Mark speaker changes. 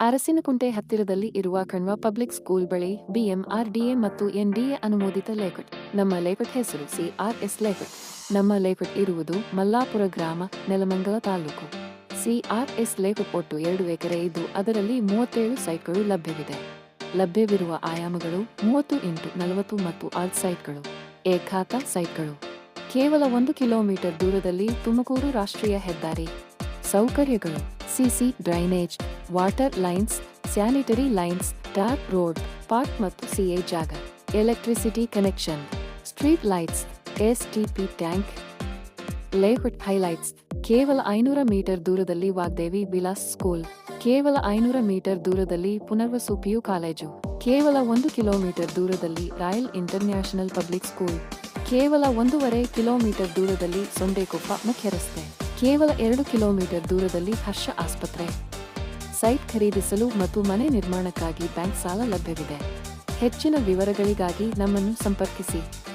Speaker 1: ಅರಸಿನಕುಂಟೆ ಹತ್ತಿರದಲ್ಲಿ ಇರುವ Kanva public school ಬಳಿ ಬಿಎಂಆರ್ಡಿಎ ಮತ್ತು ಎನ್ಡಿಎ ಅನುಮೋದಿತ ಲೇಔಟ್. ನಮ್ಮ ಲೇಔಟ್ ಹೆಸರು ಸಿಆರ್ಎಸ್ ಲೇಔಟ್. ನಮ್ಮ ಲೇಔಟ್ ಇರುವುದು ಮಲ್ಲಾಪುರ ಗ್ರಾಮ, ನೆಲಮಂಗಲ ತಾಲೂಕು. ಸಿಆರ್ಎಸ್ ಲೇಔಟ್ ಒಟ್ಟು ಎರಡು ಎಕರೆ ಇದ್ದು ಅದರಲ್ಲಿ ಮೂವತ್ತೇಳು ಸೈಟ್ಗಳು ಲಭ್ಯವಿದೆ. ಲಭ್ಯವಿರುವ ಆಯಾಮಗಳು ಮೂವತ್ತು ಇಂಟು ನಲವತ್ತು ಮತ್ತು ಆರ್ ಸೈಟ್ಗಳು ಏಕಾತ ಸೈಟ್ಗಳು. ಕೇವಲ ಒಂದು ಕಿಲೋಮೀಟರ್ ದೂರದಲ್ಲಿ ತುಮಕೂರು ರಾಷ್ಟ್ರೀಯ ಹೆದ್ದಾರಿ. ಸೌಕರ್ಯಗಳು. CC drainage, water lines, sanitary lines, dark road, park ಮತ್ತು ಸಿಎ ಜಾಗ, electricity connection, street lights STP tank, layout highlights, ಕೇವಲ ಐನೂರ ಮೀಟರ್ ದೂರದಲ್ಲಿ ವಾಗ್ದೇವಿ ವಿಲಾಸ್ ಸ್ಕೂಲ್, ಕೇವಲ ಐನೂರ ಮೀಟರ್ ದೂರದಲ್ಲಿ ಪುನರ್ವಸು ಪಿಯು ಕಾಲೇಜು, ಕೇವಲ ಒಂದು ಕಿಲೋಮೀಟರ್ ದೂರದಲ್ಲಿ ರಾಯಲ್ ಇಂಟರ್ನ್ಯಾಷನಲ್ ಪಬ್ಲಿಕ್ ಸ್ಕೂಲ್, ಕೇವಲ ಒಂದೂವರೆ ಕಿಲೋಮೀಟರ್ ದೂರದಲ್ಲಿ ಸೊಂಡೆಕೊಪ್ಪ ಮುಖ್ಯ ರಸ್ತೆ ಕೇವಲ ಎರಡು ಕಿಲೋಮೀಟರ್ ದೂರದಲ್ಲಿ ಹರ್ಷ ಆಸ್ಪತ್ರೆ. ಸೈಟ್ ಖರೀದಿಸಲು ಮತ್ತು ಮನೆ ನಿರ್ಮಾಣಕ್ಕಾಗಿ ಬ್ಯಾಂಕ್ ಸಾಲ ಲಭ್ಯವಿದೆ. ಹೆಚ್ಚಿನ ವಿವರಗಳಿಗಾಗಿ ನಮ್ಮನ್ನು ಸಂಪರ್ಕಿಸಿ.